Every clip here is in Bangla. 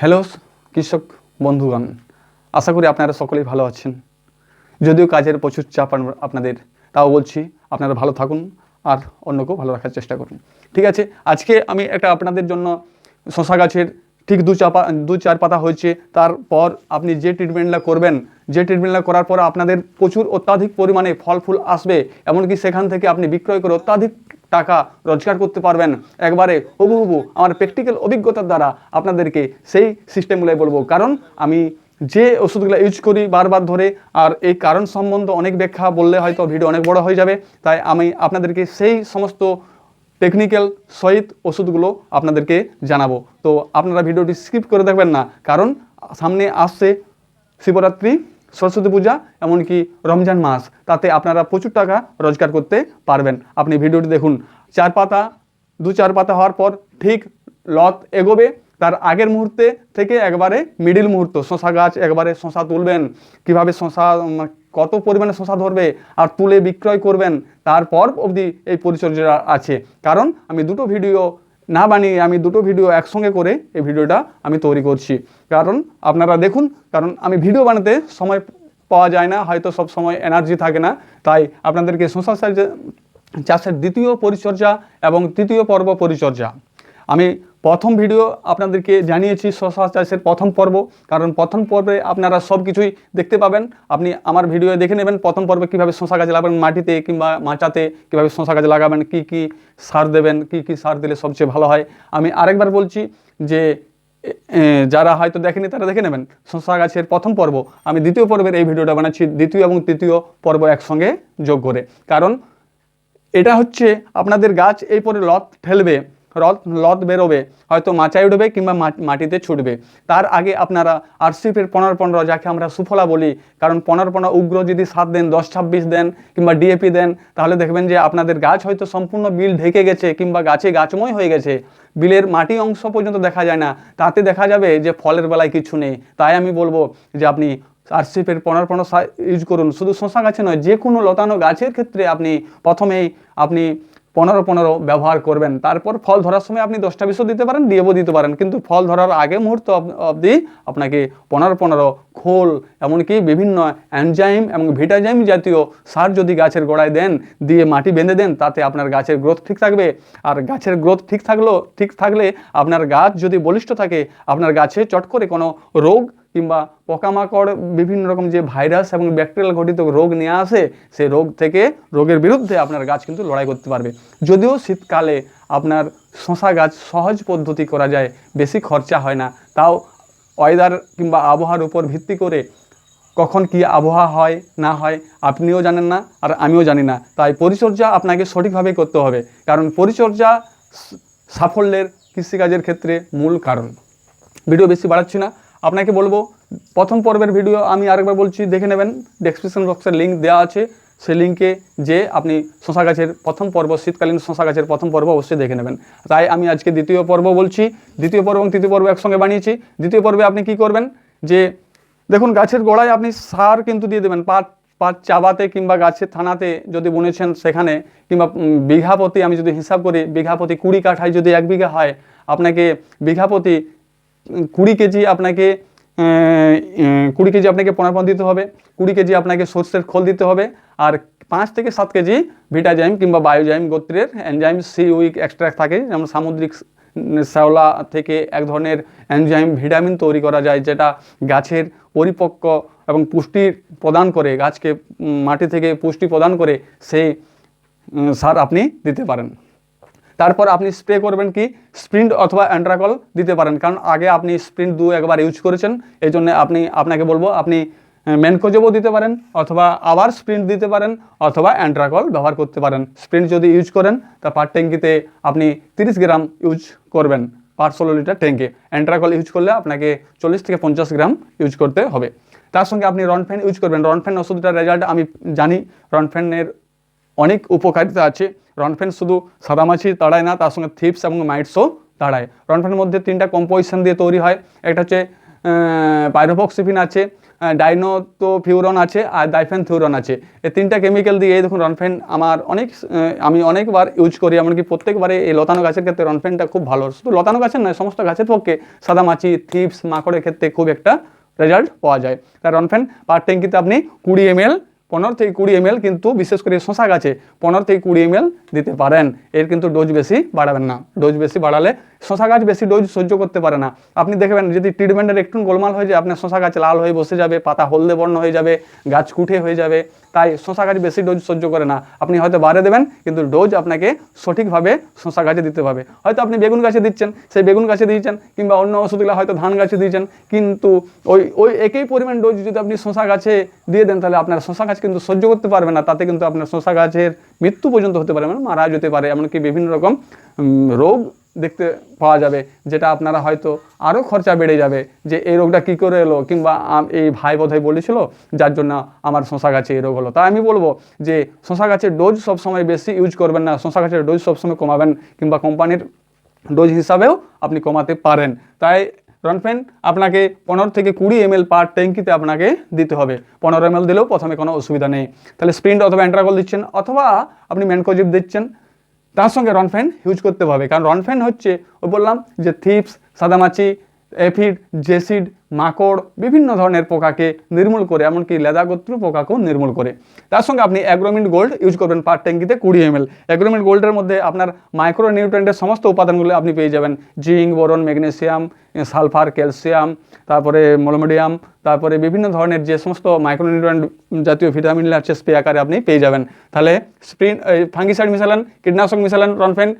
হ্যালো কৃষক বন্ধুগণ, আশা করি আপনারা সকলেই ভালো আছেন। যদিও কাজের প্রচুর চাপ আপনাদের, তাও বলছি আপনারা ভালো থাকুন আর অন্যকেও ভালো রাখার চেষ্টা করুন। ঠিক আছে, আজকে আমি একটা আপনাদের জন্য শশা গাছের ঠিক দু চাপা, দু চার পাতা হয়েছে, তারপর আপনি যে ট্রিটমেন্টটা করবেন, যে ট্রিটমেন্টটা করার পর আপনাদের প্রচুর অত্যাধিক পরিমাণে ফল ফুল আসবে, এমনকি সেখান থেকে আপনি বিক্রয় করে অত্যাধিক টাকা রোজগার করতে পারবেন। একবারে হুবু হুবু আমার প্র্যাকটিক্যাল অভিজ্ঞতার দ্বারা আপনাদেরকে সেই সিস্টেমগুলোই বলব। কারণ আমি যে ওষুধগুলো ইউজ করি বারবার ধরে, আর এই কারণ সম্বন্ধে অনেক ব্যাখ্যা বললে হয়তো ভিডিও অনেক বড় হয়ে যাবে। তাই আমি আপনাদেরকে সেই সমস্ত টেকনিক্যাল সহিত ওষুধগুলো আপনাদেরকে জানাব। তো আপনারা ভিডিওটি স্কিপ করে দেখবেন না। কারণ সামনে আসছে শিবরাত্রি। সরস্বতী পূজা, এমনকি রমজান মাস, তাতে আপনারা প্রচুর টাকা রোজগার করতে পারবেন। আপনি ভিডিওটি দেখুন। চার পাতা, দু চার পাতা হওয়ার পর ঠিক লত এগোবে। তার আগের মুহূর্তে থেকে একবারে মিডিল মুহূর্ত, শশা গাছ একবারে শশা তুলবেন। কীভাবে শশা কত পরিমাণে শশা ধরবে আর তুলে বিক্রয় করবেন তারপর অবধি এই পরিচর্যা আছে। কারণ আমি দুটো ভিডিও না বানিয়ে আমি দুটো ভিডিও একসঙ্গে করে এই ভিডিওটা আমি তৈরি করছি। কারণ আপনারা দেখুন, কারণ আমি ভিডিও বানাতে সময় পাওয়া যায় না, হয়তো সব সময় এনার্জি থাকে না। তাই আপনাদেরকে সোশ্যাল চাষে- চাষের দ্বিতীয় পরিচর্যা এবং তৃতীয় পর্ব পরিচর্যা। আমি প্রথম ভিডিও আপনাদেরকে জানিয়েছি শশা চাষের প্রথম পর্ব, কারণ প্রথম পর্বে আপনারা সব কিছুই দেখতে পাবেন। আপনি আমার ভিডিও দেখে নেবেন প্রথম পর্বে কীভাবে শশা গাছ লাগাবেন মাটিতে কিংবা মাচাতে, কীভাবে শশা গাছ লাগাবেন, কি কি সার দেবেন, কি কি সার দিলে সবচেয়ে ভালো হয়। আমি আরেকবার বলছি যে যারা হয়তো দেখেনি তারা দেখে নেবেন শশা গাছের প্রথম পর্ব। আমি দ্বিতীয় পর্বের এই ভিডিওটা বানাচ্ছি দ্বিতীয় এবং তৃতীয় পর্ব একসঙ্গে যোগ করে। কারণ এটা হচ্ছে আপনাদের গাছ এই পরে লত ঠেলবে রথ লত বেরোবে, হয়তো মাচায় উঠবে কিংবা মাটিতে ছুটবে। তার আগে আপনারা আরসিপের পনেরো পনেরো, যাকে আমরা সুফলা বলি, কারণ পনেরো পনেরো উগ্র যদি সাত দেন, দশ ছাব্বিশ দেন কিংবা ডিএপি দেন, তাহলে দেখবেন যে আপনাদের গাছ হয়তো সম্পূর্ণ বিল ঢেকে গেছে কিংবা গাছে গাছময় হয়ে গেছে। বিলের মাটি অংশ পর্যন্ত দেখা যায় না। তাতে দেখা যাবে যে ফলের বেলায় কিছু নেই। তাই আমি বলব যে আপনি আরসিপের পনেরো পনেরো ইউজ করুন। শুধু শশা গাছে নয় যে কোনো লতানো গাছের ক্ষেত্রে আপনি প্রথমেই আপনি পনেরো পনেরো ব্যবহার করবেন। তারপর ফল ধরার সময় আপনি দশটা বিশও দিতে পারেন ডিএবও দিতে পারেন। কিন্তু ফল ধরার আগে মুহূর্ত অবধি আপনাকে পনেরো পনেরো খোল, এমনকি বিভিন্ন অ্যানজাইম এবং ভিটাজাইম জাতীয় সার যদি গাছের গোড়ায় দেন, দিয়ে মাটি বেঁধে দেন, তাতে আপনার গাছের গ্রোথ ঠিক থাকবে। আর গাছের গ্রোথ ঠিক থাকল, ঠিক থাকলে আপনার গাছ যদি বলিষ্ঠ থাকে, আপনার গাছে চট করে কোনো রোগ কিংবা পোকামাকড় বিভিন্ন রকম যে ভাইরাস এবং ব্যাকটেরিয়াল ঘটিত রোগ নিয়ে আসে, সেই রোগ থেকে, রোগের বিরুদ্ধে আপনার গাছ কিন্তু লড়াই করতে পারবে। যদিও শীতকালে আপনার শশা গাছ সহজ পদ্ধতি করা যায়, বেশি খরচা হয় না। তাও ওয়েদার কিংবা আবহাওয়ার উপর ভিত্তি করে কখন কি আবহাওয়া হয়, না হয়, আপনিও জানেন না আর আমিও জানি না। তাই পরিচর্যা আপনাকে সঠিকভাবে করতে হবে। কারণ পরিচর্যা সাফল্যের কৃষিকাজের ক্ষেত্রে মূল কারণ। ভিডিও বেশি বাড়াচ্ছি না। আপনাকে বলব প্রথম পর্বের ভিডিও আমি আরেকবার বলছি দেখে নেবেন ডেসক্রিপশন বক্সের লিঙ্ক দেওয়া আছে। সেই লিঙ্কে যে আপনি শশা গাছের প্রথম পর্ব শীতকালীন শশা গাছের প্রথম পর্ব অবশ্যই দেখে নেবেন। তাই আমি আজকে দ্বিতীয় পর্ব বলছি। দ্বিতীয় পর্ব এবং তৃতীয় পর্ব একসঙ্গে বানিয়েছি। দ্বিতীয় পর্বে আপনি কি করবেন? যে দেখুন গাছের গোড়ায় আপনি সার কিন্তু দিয়ে দেবেন। পাট পাট চাবাতে কিংবা গাছের থানাতে যদি বুনেছেন সেখানে কিংবা উম, বিঘা প্রতি আমি যদি হিসাব করি বিঘা প্রতি কুড়ি কাঠায় যদি এক বিঘা হয় আপনাকে বিঘা প্রতি উম, কুড়ি কেজি আপনাকে কুড়ি কেজি আপনাকে পোনাপন দিতে হবে, কুড়ি কেজি আপনাকে সর্ষের খোল দিতে হবে, আর পাঁচ থেকে সাত কেজি ভিটাজাইম কিংবা বায়োজাইম গোত্রের এনজাইম সি উইক এক্সট্রাক্ট থাকে, যেমন সামুদ্রিক শ্যাওলা থেকে এক ধরনের এনজাইম ভিটামিন তৈরি করা যায়, যেটা গাছের পরিপক্ক এবং পুষ্টি প্রদান করে, গাছকে মাটি থেকে পুষ্টি প্রদান করে, সেই সার আপনি দিতে পারেন। তারপর আপনি স্প্রে করবেন কি? স্প্রিন্ট অথবা অ্যান্ড্রাকল দিতে পারেন। কারণ আগে আপনি স্প্রিন্ট দু একবার ইউজ করেছেন, এই জন্য আপনি, আপনাকে বলব আপনি ম্যানকোজবও দিতে পারেন অথবা আবার স্প্রিন্ট দিতে পারেন অথবা অ্যান্ড্রাকল ব্যবহার করতে পারেন। স্প্রিন্ট যদি ইউজ করেন, তা পার ট্যাঙ্কিতে আপনি তিরিশ গ্রাম ইউজ করবেন পার ষোলো লিটার ট্যাঙ্কে অ্যান্ড্রাকল ইউজ করলে আপনাকে চল্লিশ থেকে পঞ্চাশ গ্রাম ইউজ করতে হবে। তার সঙ্গে আপনি রনফেন ইউজ করবেন। রনফেন ওষুধটার রেজাল্ট আমি জানি। রনফেনের অনেক উপকারিতা আছে। রনফেন শুধু সাদামাছি তাড়ায় না, তার সঙ্গে থিপস এবং মাইটসও তাড়ায়। রনফেনের মধ্যে তিনটা কম্পোজিশন দিয়ে তৈরি হয়। একটা হচ্ছে পাইরোফক্সিফিন আছে ডাইনো তো ফিউরন আছে আর ডাইফেন থিউরন আছে। এই তিনটা কেমিক্যাল দিয়ে এই দেখুন রনফেন আমার অনেক আমি অনেকবার ইউজ করি, এমনকি প্রত্যেকবারে এই লতানো গাছের ক্ষেত্রে রনফেনটা খুব ভালো। শুধু লতানো গাছের নয়, সমস্ত গাছের পক্ষে সাদামাছি, থিপস, মাকড়ের ক্ষেত্রে খুব একটা রেজাল্ট পাওয়া যায়। তাই রনফেন পার ট্যাঙ্কিতে আপনি কুড়ি এম পনেরো থেকে কুড়ি এম কিন্তু বিশেষ করে শশা গাছে পনেরো থেকে কুড়ি এম দিতে পারেন। এর কিন্তু ডোজ বেশি বাড়াবেন না। ডোজ বেশি বাড়ালে শশা গাছ বেশি ডোজ সহ্য করতে পারে না। আপনি দেখবেন যদি ট্রিটমেন্টের একটু গোলমাল হয়ে যায় আপনার শশা গাছ লাল হয়ে বসে যাবে, পাতা হলদে বর্ণ হয়ে যাবে, গাছ কুঠে হয়ে যাবে তাই শশা গাছ বেশি ডোজ সহ্য করে না। আপনি হয়তো বাড়ে দেবেন, কিন্তু ডোজ আপনাকে সঠিকভাবে শশা গাছে দিতে হবে। হয়তো আপনি বেগুন গাছে দিচ্ছেন, সেই বেগুন গাছে দিয়েছেন, কিংবা অন্য ওষুধগুলো হয়তো ধান গাছে দিয়েছেন, কিন্তু ওই ওই একই পরিমাণ ডোজ যদি আপনি শশা গাছে দিয়ে দেন, তাহলে আপনার শশা গাছ কিন্তু সহ্য করতে পারবে না। তাতে কিন্তু আপনার শশা গাছের মৃত্যু পর্যন্ত হতে পারে মানে মারা যেতে পারে। এমনকি বিভিন্ন রকম রোগ দেখতে পাওয়া যাবে, যেটা আপনারা হয়তো আরও খরচা বেড়ে যাবে যে এই রোগটা কী করে এলো, কিংবা এই ভাই বোধহয় বলেছিল, যার জন্য আমার শশা গাছে এই রোগ হলো। তাই আমি বলব যে শশা গাছের ডোজ সবসময় বেশি ইউজ করবেন না, শশা গাছের ডোজ সবসময় কমাবেন, কিংবা কোম্পানির ডোজ হিসাবেও আপনি কমাতে পারেন। তাই রনফেন আপনাকে পনেরো থেকে কুড়ি এম পার ট্যাঙ্কিতে আপনাকে দিতে হবে। পনেরো এম দিলেও প্রথমে কোনো অসুবিধা নেই। তাহলে স্প্রিন্ট অথবা অ্যান্ট্রাগল দিচ্ছেন, অথবা আপনি ম্যানকোজিপ দিচ্ছেন তার সঙ্গে রনফ্যান ইউজ করতে হবে কারণ রনফ্যান হচ্ছে ও বললাম যে থিপস সাদামাছি এফিড, জেসিড, মাকড়, বিভিন্ন ধরনের পোকাকে নির্মূল করে, এমনকি লেদাগোত্র পোকাকেও নির্মূল করে। তার সঙ্গে আপনি অ্যাগ্রোমিন গোল্ড ইউজ করবেন পার ট্যাঙ্কিতে কুড়ি এম এল অ্যাগ্রোমিন গোল্ডের মধ্যে আপনার মাইক্রো নিউট্রেন্টের সমস্ত উপাদানগুলো আপনি পেয়ে যাবেন। Zinc, boron, magnesium, sulphur, calcium, তারপরে মোলোমিডিয়াম, তারপরে বিভিন্ন ধরনের যে সমস্ত মাইক্রো নিউট্রেন্ট জাতীয় ভিটামিন আছে স্প্রে আকারে আপনি পেয়ে যাবেন। তাহলে স্প্রিন ফাঙ্গিসাইড মিশালেন, কীটনাশক মিশালেন, রনফেন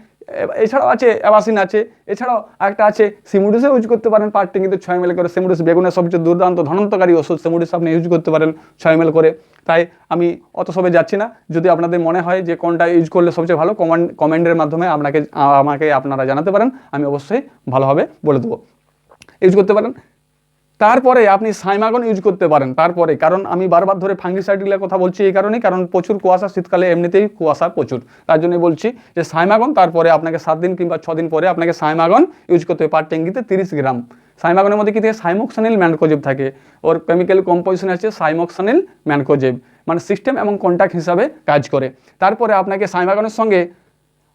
এছাড়াও আছে অ্যাবাসিন আছে, এছাড়াও একটা আছে, সিমুডিসও ইউজ করতে পারেন পার্টি কিন্তু ছয় মেল করে। সিমুডিস বেগুনের সবচেয়ে দুর্দান্ত ধনন্তকারী ওষুধ সিমুডিস আপনি ইউজ করতে পারেন ছয় মেল করে। তাই আমি অত সবে যাচ্ছি না। যদি আপনাদের মনে হয় যে কোনটা ইউজ করলে সবচেয়ে ভালো কমেন্ট কমেন্টের মাধ্যমে আপনাকে, আমাকে আপনারা জানাতে পারেন। আমি অবশ্যই ভালোভাবে বলে দেবো। ইউজ করতে পারেন। তারপরে আপনি সাইমাগন ইউজ করতে পারেন, তারপরে। কারণ আমি বারবার ধরে ফাঙ্গিসাইডগুলোর কথা বলছি এই কারণেই, কারণ প্রচুর কুয়াশা শীতকালে এমনিতেই কুয়াশা প্রচুর। তার জন্যই বলছি যে সাইমাগন, তারপরে আপনাকে সাত দিন কিংবা ছ দিন পরে আপনাকে সাইমাগন ইউজ করতে হবে পার ট্যাঙ্কিতে তিরিশ গ্রাম। সাইমাগনের মধ্যে কি থাকে? সাইমোক্সানিল ম্যানকোজেব থাকে। ওর কেমিক্যাল কম্পোজিশন আছে সাইমোক্সানিল ম্যানকোজেব। মানে সিস্টেম এবং কন্ট্যাক্ট হিসাবে কাজ করে। তারপরে আপনাকে সাইমাগনের সঙ্গে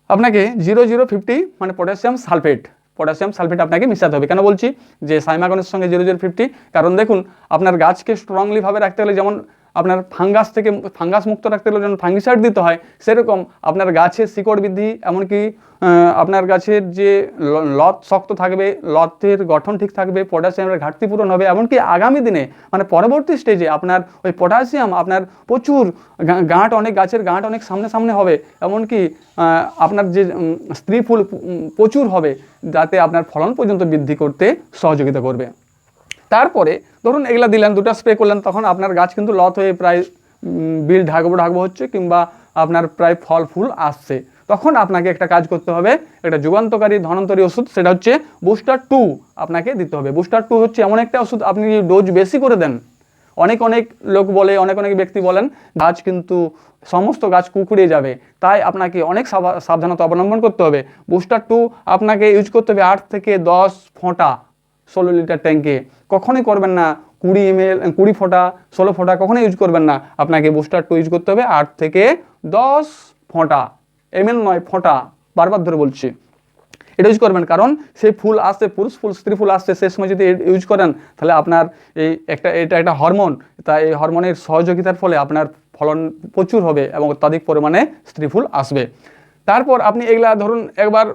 আপনাকে জিরো জিরো ফিফটি মানে পটাশিয়াম সালফেট পটাশিয়াম সালফেট আপনাকে মিশাতে হবে। কেন বলছি? যে সাইমাগনের সঙ্গে জিরো জিরো ফিফটি কারণ দেখুন, আপনার গাছকে স্ট্রংলিভাবে রাখতে হলে যেমন আপনার ফাঙ্গাস থেকে ফাঙ্গাস মুক্ত রাখতে হলে যেমন ফাঙ্গিসাইড দিতে হয়, সেরকম আপনার গাছের শিকড় বৃদ্ধি, এমনকি আপনার গাছের যে লত শক্ত থাকবে, লতের গঠন ঠিক থাকবে, পটাশিয়ামের ঘাটতি পূরণ হবে, এমনকি আগামী দিনে মানে পরবর্তী স্টেজে আপনার ওই পটাশিয়াম, আপনার প্রচুর গাঁট অনেক, গাছের গাঁট অনেক সামনে সামনে হবে, এমনকি আপনার যে স্ত্রী ফুল প্রচুর হবে, যাতে আপনার ফলন পর্যন্ত বৃদ্ধি করতে সহযোগিতা করবে। তারপরে ধরুন এগুলা দিলেন, দুটো স্প্রে করলেন, তখন আপনার গাছ কিন্তু লত হয়ে প্রায় বিল ঢাকবো ঢাকবো হচ্ছে কিংবা আপনার প্রায় ফল ফুল আসছে। তখন আপনাকে একটা কাজ করতে হবে, একটা যুগান্তকারী ধনন্তরী ওষুধ, সেটা হচ্ছে বুস্টার টু আপনাকে দিতে হবে। বুস্টার টু হচ্ছে এমন একটা ওষুধ, আপনি ডোজ বেশি করে দেন, অনেক অনেক লোক বলে, অনেক অনেক ব্যক্তি বলেন, গাছ কিন্তু সমস্ত গাছ কুকুড়ে যাবে, তাই আপনাকে অনেক সাবধানতা অবলম্বন করতে হবে। বুস্টার টু আপনাকে ইউজ করতে হবে আট থেকে দশ ফোঁটা। ষোলো লিটার ট্যাঙ্কে কখনোই করবেন না কুড়ি এম এল কুড়ি ফোঁটা, ষোলো ফোঁটা, কখনোই ইউজ করবেন না। আপনাকে বুস্টার টু ইউজ করতে হবে। আট থেকে দশ ফোঁটা এম নয়, ফোঁটা, বারবার ধরে বলছি। এটা ইউজ করবেন কারণ সেই ফুল আসছে, পুরুষ ফুল, স্ত্রী ফুল আসছে, সে সময় যদি ইউজ করেন, তাহলে আপনার এই একটা, এটা একটা হরমোন তাই এই হরমোনের সহযোগিতার ফলে আপনার ফলন প্রচুর হবে এবং অত্যাধিক পরিমাণে স্ত্রী ফুল আসবে। তারপর আপনি এগুলা ধরুন একবার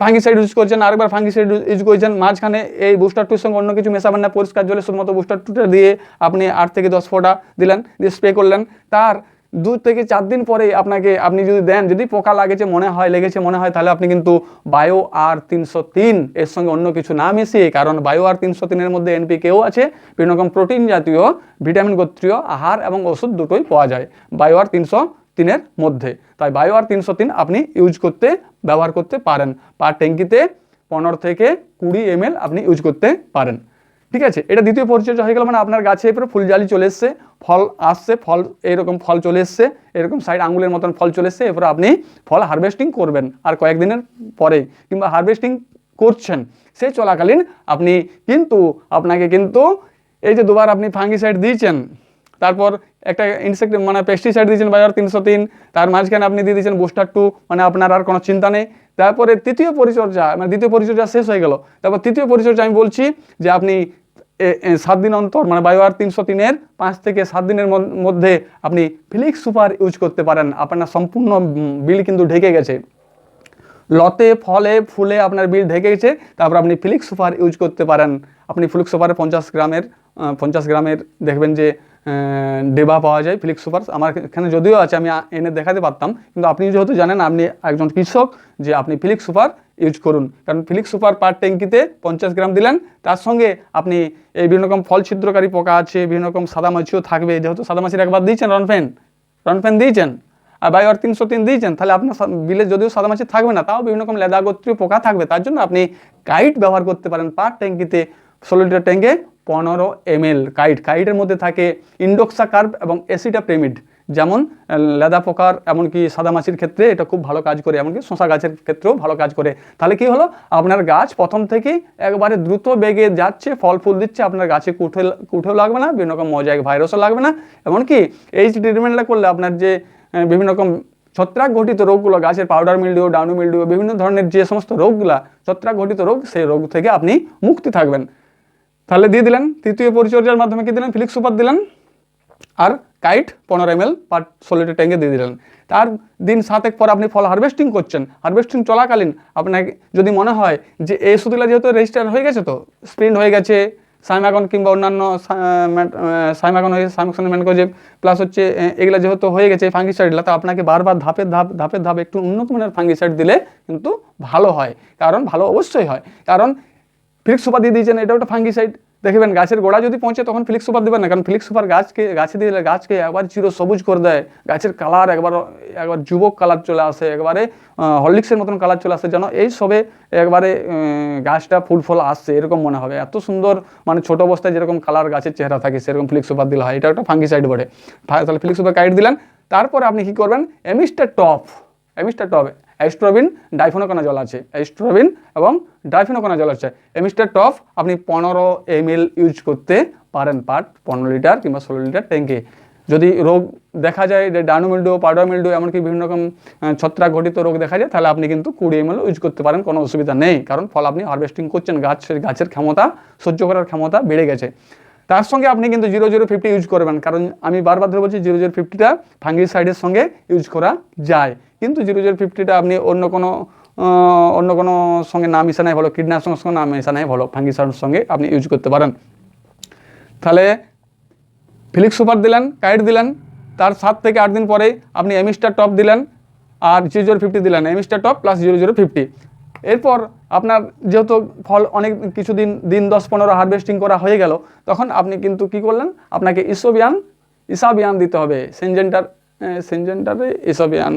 ফাঙ্গিসাইড ইউজ করছেন, আরেকবার ফাঙ্গিসাইড ইউজ করছেন, মাঝখানে এই বুস্টার টুর সঙ্গে অন্য কিছু মেশাবেন না, পরিষ্কার জলে শুধুমাত্র বুস্টার টুটা দিয়ে আপনি আট থেকে দশ ফোঁটা দিলেন, দিয়ে স্প্রে করলেন। তার দু থেকে চার দিন পরে আপনাকে, আপনি যদি দেন, যদি পোকা লাগেছে, মনে হয়, লেগেছে, মনে হয়, তাহলে আপনি কিন্তু বায়ো আর তিনশো তিন এর সঙ্গে অন্য কিছু না মিশিয়ে, কারণ বায়ো আর তিনশো তিনের মধ্যে এনপিকেও আছে, বিভিন্ন রকম প্রোটিন জাতীয় ভিটামিন গোত্রীয় আহার এবং ওষুধ দুটোই পাওয়া যায়। বায়ো আর তিনশো তিনের মধ্যে। তাই বায়ো আর তিনশো তিন আপনি ইউজ করতে, ব্যবহার করতে পারেন। পার ট্যাঙ্কিতে পনেরো থেকে কুড়ি এম আপনি ইউজ করতে পারেন। ঠিক আছে? এটা দ্বিতীয় পরিচর্যা হয়ে গেল মানে আপনার গাছে এরপরে ফুলজালি চলে এসছে। ফল আসছে, ফল এরকম ফল চলে এসছে, এরকম সাইড আঙুলের মতন ফল চলে এসছে, এরপরে আপনি ফল হারভেস্টিং করবেন। আর কয়েকদিনের পরে কিংবা হারভেস্টিং করছেন সেই চলাকালীন আপনি কিন্তু, আপনাকে কিন্তু এই যে দুবার আপনি ফাঙ্গিসাইড দিয়েছেন, তারপর একটা ইনসেক্ট মানে পেস্টিসাইড দিয়েছেন বাজার তিনশো তিন, তার মাঝখানে আপনি দিয়ে দিয়েছেন বুস্টার টু মানে আপনার আর কোনো চিন্তা নেই। তারপরে তৃতীয় পরিচর্যা মানে দ্বিতীয় পরিচর্যা শেষ হয়ে গেল। তারপর তৃতীয় পরিচর্যা আমি বলছি যে আপনি সাত দিন অন্তর মানে বায়োআর তিনশো তিনের পাঁচ থেকে সাত দিনের মধ্যে আপনি ফিলিক্স সুপার ইউজ করতে পারেন। আপনার সম্পূর্ণ বিল কিন্তু ঢেকে গেছে। লতে, ফলে, ফুলে আপনার বিল ঢেকে গেছে, তারপর আপনি ফিলিক্স সুপার ইউজ করতে পারেন। আপনি ফিলিক্স সুপারে পঞ্চাশ গ্রামের পঞ্চাশ গ্রামের দেখবেন যে ডেবা পাওয়া যায় ফিলিক্স সুপার আমার এখানে যদিও আছে, আমি এনে দেখাতে পারতাম। কিন্তু আপনি যেহেতু জানেন, আপনি একজন কৃষক, যে আপনি ফিলিক্স সুপার ইউজ করুন। কারণ ফিলিক্স সুপার পার ট্যাঙ্কিতে পঞ্চাশ গ্রাম দিলেন। তার সঙ্গে আপনি এই বিভিন্ন রকম ফল ছিদ্রকারী পোকা আছে, বিভিন্ন রকম সাদামাছিও থাকবে। যেহেতু সাদামাছির একবার দিয়েছেন রনফেন রনফেন দিয়েছেন, আর বাই বায়োর তিনশো তিন দিয়েছেন, তাহলে আপনার বিলে যদিও সাদামাছি থাকবে না, তাও বিভিন্ন রকম লেদা গোত্রীয় পোকা থাকবে। তার জন্য আপনি কাইট ব্যবহার করতে পারেন পার ট্যাঙ্কিতে ষোলো লিটার ট্যাঙ্কে পনেরো এম এল কাইট। কাইটের মধ্যে থাকে ইন্ডোক্সা কার্ভ এবং এসিটাপ্রেমিড যেমন আহ, লেদা পোকার এমনকি সাদা মাছির ক্ষেত্রে এটা খুব ভালো কাজ করে এমনকি শশা গাছের ক্ষেত্রেও ভালো কাজ করে। তাহলে কি হলো? আপনার গাছ প্রথম থেকেই একবারে দ্রুত বেগে যাচ্ছে ফল ফুল দিচ্ছে আপনার গাছে কুঠে কুঠেও লাগবে না বিভিন্ন রকম মজাক ভাইরাসও লাগবে না। এমনকি এই ট্রিটমেন্টটা করলে আপনার যে বিভিন্ন রকম ছত্রাক ঘটিত রোগগুলো গাছের পাউডার মিলডিও ডাউনু মিলডিও বিভিন্ন ধরনের যে সমস্ত রোগগুলা ছত্রাক ঘটিত রোগ সেই রোগ থেকে আপনি মুক্তি থাকবেন। তাহলে দিয়ে দিলেন, তৃতীয় পরিচর্যার মাধ্যমে কি দিলেন? ফিলিক্স সুপার দিলেন আর কাইট পনেরো এম এল পার ষোলো লিটার ট্যাঙ্কে দিয়ে দিলেন। তার দিন সাতেক পর আপনি ফল হারভেস্টিং করছেন। হারভেস্টিং চলাকালীন আপনাকে যদি মনে হয় যে এই ওষুধগুলো যেহেতু রেজিস্টার হয়ে গেছে তো স্প্রিন্ট হয়ে গেছে সাইমাগন কিংবা অন্যান্য সাইমাগন হয়ে সাইমাকসন ম্যানকোজেব প্লাস হচ্ছে এগুলো যেহেতু হয়ে গেছে ফাঙ্গিসাইডগুলো তো আপনাকে বারবার ধাপে ধাপ ধাপে ধাপ একটু উন্নত মানের ফাঙ্গিসাইড দিলে কিন্তু ভালো হয়। কারণ ভালো অবশ্যই হয়। কারণ ফিলিক্স সুপার দিয়ে দিয়েছেন এটা একটা ফাঙ্গিসাইড দেখবেন, গাছের গোড়া যদি পৌঁছে, তখন ফিলিক্স সুপার দেবেন না, কারণ ফিলিক্স সুপার গাছকে, গাছে দিলে গাছকে একবার চির সবুজ করে দেয়। গাছের কালার একবার একবার যুবক কালার চলে আসে, একবারে হরলিক্সের মতন কালার চলে আসে, যেন এই সবে একবারে গাছটা ফুল ফল আসছে, এরকম মনে হবে। এত সুন্দর মানে ছোট অবস্থায় যেরকম কালার গাছের চেহারা থাকে, সেরকম ফিলিক্স সুপার দিলে হয়। এটা একটা ফাঙ্গিসাইড ফা- তাহলে ফ্লিক্স সুপার কাইট দিলেন। তারপরে আপনি কী করবেন? Amistar top Amistar top azoxystrobin difenoconazole জল আছে। অ্যাস্ট্রোবিন এবং ডাইফোনোকোনা জল আছে। এমিস্টার টপ আপনি পনেরো এম ইউজ করতে পারেন পার পনেরো লিটার কিংবা ষোলো লিটার ট্যাঙ্কে যদি রোগ দেখা যায় যে ডানু মিল্ডু পাউডার মিল্ডু এমনকি বিভিন্ন রকম ছত্রাক ঘটিত রোগ দেখা যায়, তাহলে আপনি কিন্তু কুড়ি এম ইউজ করতে পারেন, কোনো অসুবিধা নেই। কারণ ফল আপনি হারভেস্টিং করছেন, গাছের গাছের ক্ষমতা সহ্য করার ক্ষমতা বেড়ে গেছে। তার সঙ্গে আপনি কিন্তু জিরো জিরো ফিফটি ইউজ করবেন, কারণ আমি বারবার ধরে বলছি জিরো জিরো ফিফটিটা ফাঙ্গিসাইডের সঙ্গে ইউজ করা যায়। কিন্তু জিরো জিরো ফিফটিটা আপনি অন্য কোনো অন্য কোনো সঙ্গে না মিশানাই ভালো, কীটনাশকের সঙ্গে না মেশানাই ভালো ফাঙ্গিসাইডের সঙ্গে আপনি ইউজ করতে পারেন। তাহলে ফিলিক্স সুপার দিলেন কাইট দিলেন, তার সাত থেকে আট দিন পরে আপনি এমিস্টার টপ দিলেন, আর জিরো জিরো ফিফটি দিলেন Amistar top plus zero zero fifty এরপর আপনার যেহেতু ফল অনেক কিছুদিন, দিন দশ পনেরো হারভেস্টিং করা হয়ে গেল, তখন আপনি কিন্তু কি করলেন? আপনাকে ইসোবিয়ান, ইসাবিয়ান দিতে হবে। সেনজেন্টার সেনজেন্টারে ইসোবিয়ান।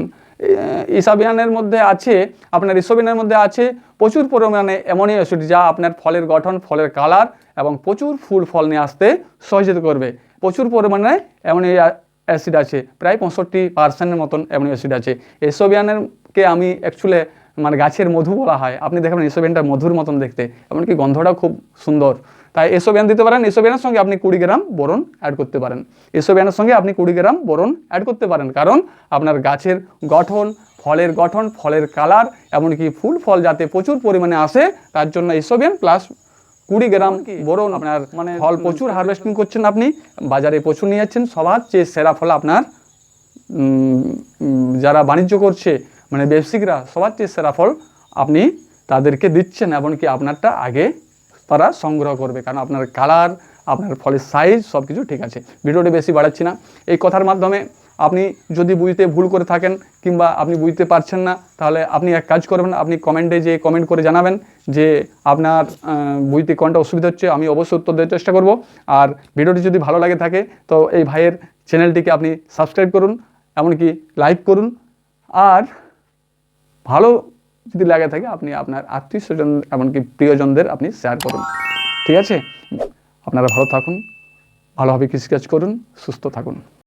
ইসাবিয়ানের মধ্যে আছে, আপনার ইসোবিয়ানের মধ্যে আছে প্রচুর পরিমাণে অ্যামোনিয়া অ্যাসিড, যা আপনার ফলের গঠন, ফলের কালার এবং প্রচুর ফুল ফল নিয়ে আসতে সহযোগিতা করবে। প্রচুর পরিমাণে অ্যামোনিয়া অ্যাসিড আছে, প্রায় পঁয়ষট্টি পার্সেন্টের মতন অ্যামোনিয়া অ্যাসিড আছে। এসোবিয়ানেরকে আমি অ্যাকচুয়ালি মানে গাছের মধু বলা হয়। আপনি দেখবেন এসোবিয়ানটা মধুর মতন দেখতে এমনকি গন্ধটাও খুব সুন্দর। তাই এসোবিয়ান দিতে পারেন এসোবিয়ানের সঙ্গে আপনি কুড়ি গ্রাম বোরন অ্যাড করতে পারেন। এসোবিয়ানের সঙ্গে আপনি কুড়ি গ্রাম বোরন অ্যাড করতে পারেন কারণ আপনার গাছের গঠন ফলের গঠন ফলের কালার এমনকি ফুল ফল যাতে প্রচুর পরিমাণে আসে তার জন্য এসোবিয়ান প্লাস কুড়ি গ্রাম বোরন আপনার মানে ফল প্রচুর হারভেস্টিং করছেন আপনি বাজারে প্রচুর নিয়ে যাচ্ছেন সবার চেয়ে সেরা ফল আপনার যারা বাণিজ্য করছে মানে ব্যবসায়িকরা সবার চেয়ে সেরা ফল আপনি তাদেরকে দিচ্ছেন, এমনকি আপনারটা আগে তারা সংগ্রহ করবে। কারণ আপনার কালার, আপনার ফলের সাইজ সব কিছু ঠিক আছে। ভিডিওটি বেশি বাড়াচ্ছি না। এই কথার মাধ্যমে আপনি যদি বুঝতে ভুল করে থাকেন কিংবা আপনি বুঝতে পারছেন না, তাহলে আপনি এক কাজ করবেন, আপনি কমেন্টে যে কমেন্ট করে জানাবেন যে আপনার বুঝতে কোনটা অসুবিধা হচ্ছে, আমি অবশ্যই উত্তর দেওয়ার চেষ্টা করব। আর ভিডিওটি যদি ভালো লাগে থাকে, তো এই ভাইয়ের চ্যানেলটিকে আপনি সাবস্ক্রাইব করুন, এমনকি লাইক করুন। আর ভালো যদি লাগে থাকে, আপনি আপনার আত্মীয় স্বজন এমনকি প্রিয়জনদের আপনি শেয়ার করুন। ঠিক আছে? আপনারা ভালো থাকুন, ভালোভাবে কৃষিকাজ করুন, সুস্থ থাকুন।